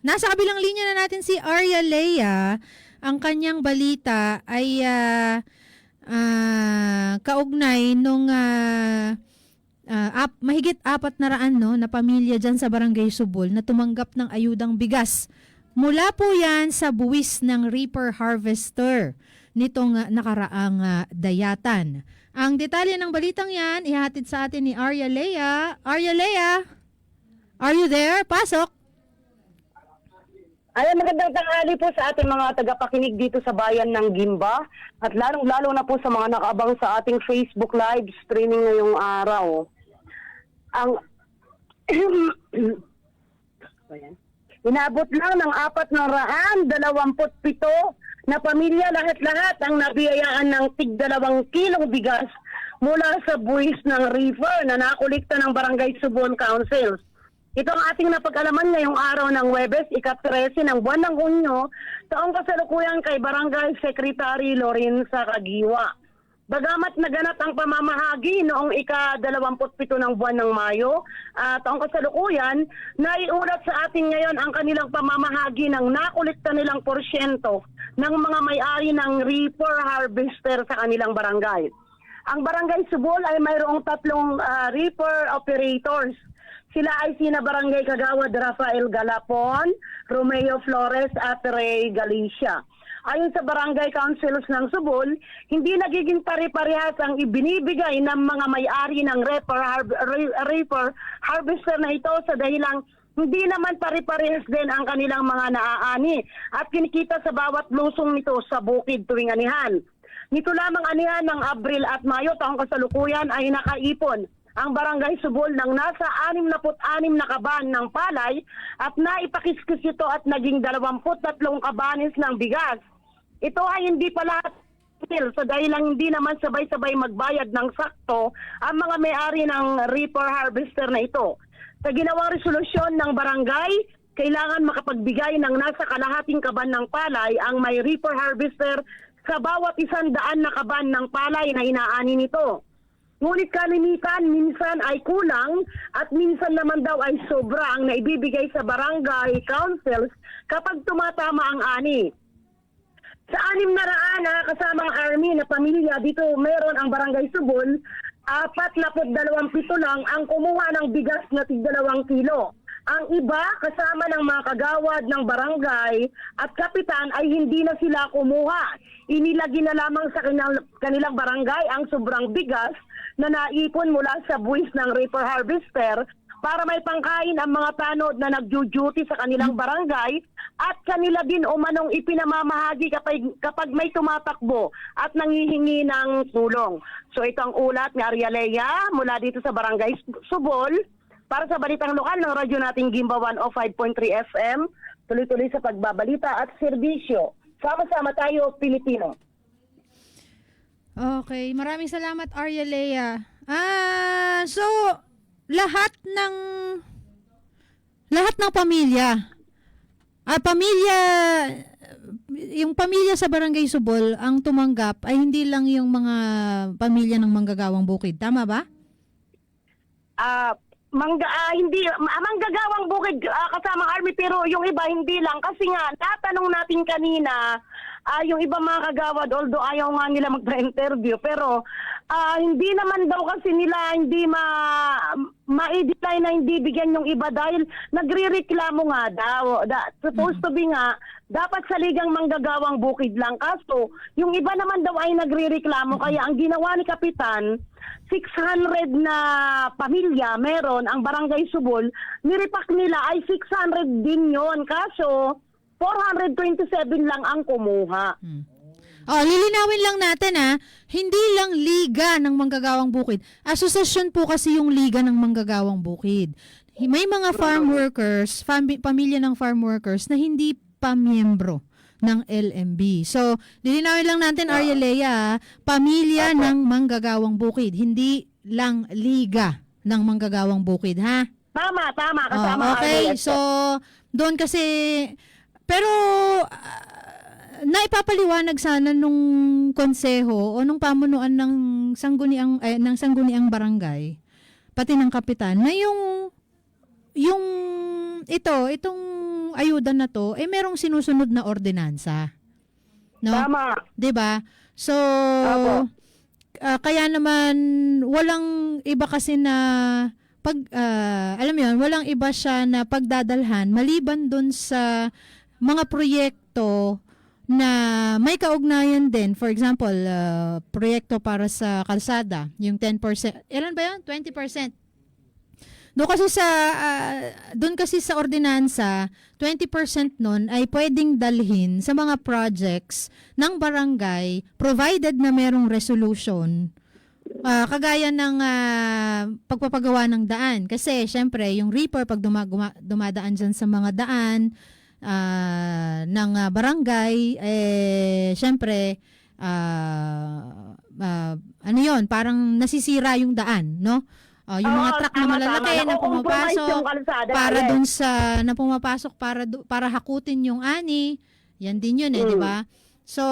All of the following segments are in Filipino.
Nasa kabilang linya na natin si Arya Lea. Ang kanyang balita ay ah, ah, kaugnay nung ah, ah, ap, mahigit apat na raan no, na pamilya dyan sa Barangay Subol na tumanggap ng ayudang bigas. Mula po yan sa buwis ng Reaper Harvester nitong ah, nakaraang ah, dayatan. Ang detalye ng balitang yan, ihatid sa atin ni Arya Lea. Arya Lea, are you there? Pasok! Ayan, magandang tanghali po sa ating mga tagapakinig dito sa bayan ng Gimba at lalong-lalo na po sa mga nakaabang sa ating Facebook live streaming ngayong araw. Ang. Inabot lang ng apat na raan, dalawamput pito na pamilya lahat-lahat ang nabiyayaan ng tig dalawang kilong bigas mula sa buwis ng river na nakulikta ng Barangay Subon Councils. Ito ang ating napag-alaman ngayong araw ng Webes, ika-13 ng buwan ng Hunyo, taong kasalukuyan kay Barangay Secretary Lorenza Kagiwa. Bagamat naganap ang pamamahagi noong ika-27 ng buwan ng Mayo, at taong kasalukuyan, naiulat sa atin ngayon ang kanilang pamamahagi ng nakulikta nilang porsyento ng mga may-ari ng reaper harvester sa kanilang barangay. Ang barangay Subol ay mayroong tatlong ah, reaper operators sila ay sina Barangay Kagawad Rafael Galapon, Romeo Flores at Ray Galicia. Ayon sa Barangay Councils ng Subol, hindi nagiging pare-parehas ang ibinibigay ng mga may-ari ng reaper, re- reaper harvester na ito sa dahilang hindi naman pare-parehas din ang kanilang mga naaani at kinikita sa bawat lusong nito sa bukid tuwing anihan. Nito lamang anihan ng Abril at Mayo taong kasalukuyan ay nakaipon ang barangay Subol ng nasa 66 na kaban ng palay at naipakiskis ito at naging 23 kabanis ng bigas. Ito ay hindi pala sa dahil lang hindi naman sabay-sabay magbayad ng sakto ang mga may-ari ng reaper harvester na ito. Sa ginawang resolusyon ng barangay, kailangan makapagbigay ng nasa kalahating kaban ng palay ang may reaper harvester sa bawat isang daan na kaban ng palay na inaani nito. Ngunit kalimitan minsan ay kulang at minsan naman daw ay sobra ang naibibigay sa barangay councils kapag tumatama ang ani. Sa anim na raan na kasamang army na pamilya dito meron ang barangay Subol, apat na dalawang pito lang ang kumuha ng bigas na tig dalawang kilo. Ang iba kasama ng mga kagawad ng barangay at kapitan ay hindi na sila kumuha. Inilagi na lamang sa kanilang barangay ang sobrang bigas na naipon mula sa buwis ng reaper harvester para may pangkain ang mga tanod na nagjo-duty sa kanilang barangay at kanila din umanong ipinamamahagi kapag, kapag may tumatakbo at nangihingi ng tulong. So ito ang ulat ni Arya Lea mula dito sa barangay Subol para sa balitang lokal ng radyo nating Gimba 105.3 FM. Tuloy-tuloy sa pagbabalita at serbisyo. Sama-sama tayo, Pilipino. Okay, maraming salamat Arya Lea. Ah, so lahat ng lahat ng pamilya ah, pamilya yung pamilya sa Barangay Subol ang tumanggap ay hindi lang yung mga pamilya ng manggagawang bukid. Tama ba? ah mangga ah, hindi ah, manggagawang bukid ah, kasamang army pero yung iba hindi lang kasi nga tatanong natin kanina ah, yung iba mga kagawad although ayaw nga nila magpa-interview pero ah, hindi naman daw kasi nila hindi ma ma-decline na hindi bigyan yung iba dahil nagrereklamo nga daw. Da, supposed to be nga dapat sa ligang manggagawang bukid lang. Kaso yung iba naman daw ay nagrereklamo kaya ang ginawa ni kapitan 600 na pamilya meron ang barangay Subol, niripak nila ay 600 din yon Kaso, 427 lang ang kumuha. Oh, lilinawin lang natin ha, hindi lang liga ng manggagawang bukid. Asosasyon po kasi yung liga ng manggagawang bukid. May mga farm workers, fami- pamilya ng farm workers na hindi pa miyembro ng LMB. So, lilinawin lang natin, Arya Lea, pamilya ng manggagawang bukid, hindi lang liga ng manggagawang bukid, ha? Tama, tama. Oh, Kasama okay, RLS. so doon kasi pero ah, naipapaliwanag sana nung konseho o nung pamunuan ng sangguniang eh, ng sangguniang barangay pati ng kapitan na yung yung ito, itong ayuda na to, eh merong sinusunod na ordinansa. No? Tama. 'Di ba? So Opo. ah, kaya naman walang iba kasi na pag ah, alam mo 'yun, walang iba siya na pagdadalhan maliban dun sa mga proyekto na may kaugnayan din. For example, ah, proyekto para sa kalsada, yung 10%. Ilan ba 'yun? 20%. Doon kasi sa ah, doon kasi sa ordinansa, 20% nun ay pwedeng dalhin sa mga projects ng barangay provided na merong resolution. Ah, kagaya ng ah, pagpapagawa ng daan kasi syempre yung reaper pag duma- guma- dumadaan diyan sa mga daan ah, ng ah, barangay eh syempre ah, ah, ano 'yon, parang nasisira yung daan, no? Ah, yung mga Oo, truck na malalaki tama. na pumapasok para dun sa na pumapasok para para hakutin yung ani. Yan din yun eh, Mm. di ba? So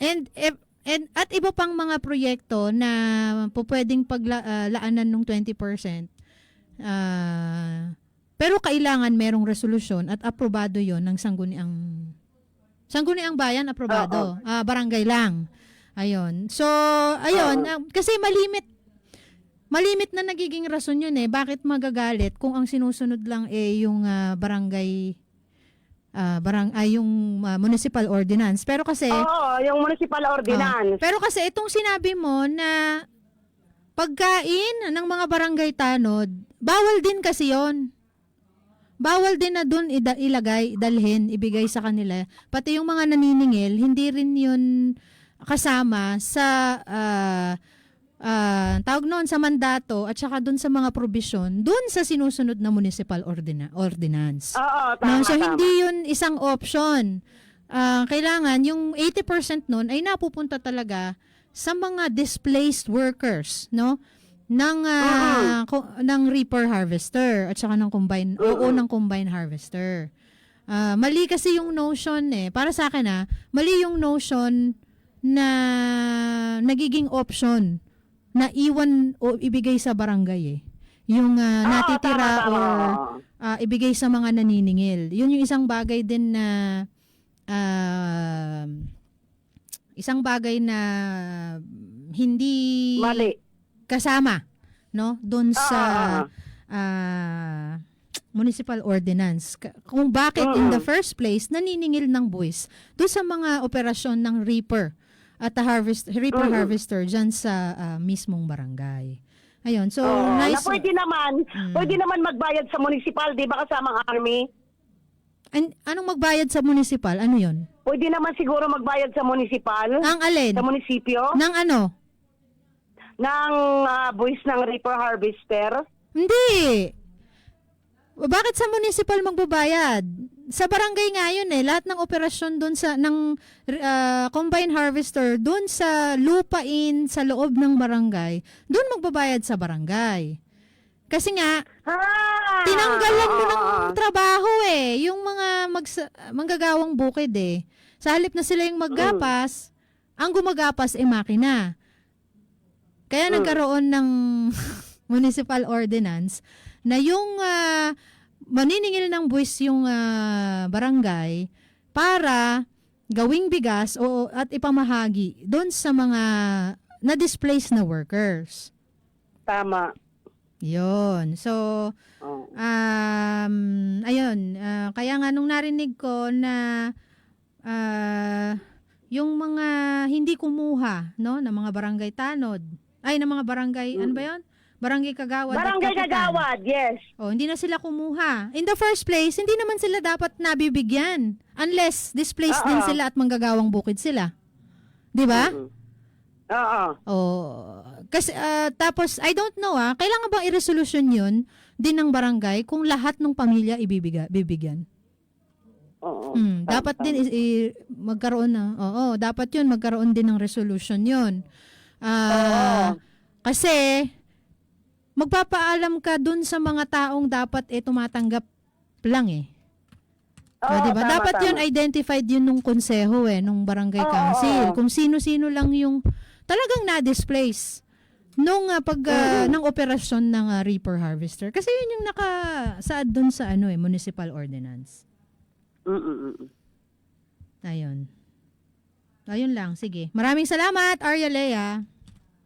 and if and at iba pang mga proyekto na po pwedeng paglaanan ng 20%. ah pero kailangan merong resolusyon at aprobado 'yon ng sangguniang sangguniang bayan aprobado. Ah, barangay lang. Ayun. So, ayun, Oo. ah, kasi malimit malimit na nagiging rason yun eh. Bakit magagalit kung ang sinusunod lang eh yung ah, barangay ah, barang ay yung ah, municipal ordinance. Pero kasi Oo, yung municipal ordinance. pero kasi itong sinabi mo na pagkain ng mga barangay tanod, bawal din kasi 'yon. Bawal din na doon ilagay, dalhin, ibigay sa kanila. Pati yung mga naniningil, hindi rin 'yun kasama sa ah, ah, tawag noon sa mandato at saka doon sa mga probisyon, doon sa sinusunod na municipal ordina- ordinance. Oo, No, tama, so tama. hindi 'yun isang option. Ah, kailangan yung 80% nun ay napupunta talaga sa mga displaced workers, no? Ng ah, ko- ng reaper harvester at saka ng combine oo Mm-mm. ng combine harvester. Ah, mali kasi yung notion eh. Para sa akin ah, mali yung notion na nagiging option na iwan o ibigay sa barangay eh. Yung Oo, natitira tama. or Oo. ah, ibigay sa mga naniningil. Yun yung isang bagay din na ah, isang bagay na hindi Mali. Kasama no doon sa Oo, oo. ah, municipal ordinance. Kung bakit in the first place naniningil ng buwis doon sa mga operasyon ng reaper at the harvest reaper harvester diyan sa ah, mismong barangay. Ayun. So Oo, nice. na pwede naman, Mm. pwede naman magbayad sa municipal, di ba kasama ang army? An- anong magbayad sa municipal? Ano 'yon? Pwede naman siguro magbayad sa municipal, Ang alin? sa munisipyo, Ng ano? Ng ah, buwis ng reaper harvester. Hindi. Bakit sa municipal magbabayad? Sa barangay nga yun eh. Lahat ng operasyon doon sa ng ah, combine harvester doon sa lupain sa loob ng barangay, doon magbabayad sa barangay. Kasi nga, Ah! tinanggalan mo ng oo. trabaho eh. Yung mga magsa- manggagawang bukid eh. Sa halip na sila yung maggapas, ang gumagapas ay makina. Kaya Mm. nagkaroon ng municipal ordinance na yung ah, maniningil ng buwis yung ah, barangay para gawing bigas o at ipamahagi doon sa mga na-displaced na workers. Tama. Yon. So, Oo. Um, ayun, ah, kaya nga nung narinig ko na ah, yung mga hindi kumuha, no, ng mga barangay tanod, ay, ng mga barangay, ano ba yun? Barangay Kagawad. Barangay. Kagawad, yes. Oh, hindi na sila kumuha. In the first place, hindi naman sila dapat nabibigyan unless displaced din Oo. sila at manggagawang bukid sila. 'Di ba? Mm. Oo. Oh, kasi ah, tapos I don't know ah, kailangan bang i-resolution 'yun din ng barangay kung lahat ng pamilya ibibiga, bibigyan? Oo. Mm, dapat din is, i- magkaroon na. Oo, dapat 'yun magkaroon din ng resolution 'yun. Ah, kasi magpapaalam ka dun sa mga taong dapat eh tumatanggap lang eh. Oo, Ah, 'di ba? tama, Dapat tama. 'yun identified 'yun nung konseho eh, nung barangay Oo, council. oo. Kung sino-sino lang yung talagang na-displace nung ah, pag ah, ng operasyon ng ah, reaper harvester. Kasi 'yun yung naka saad dun sa ano eh, municipal ordinance. Mm-mm. Ayun. Ayun lang, sige. Maraming salamat, Arya Lea.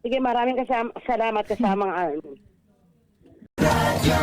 Sige, maraming kasama, salamat kasamang Army. Radio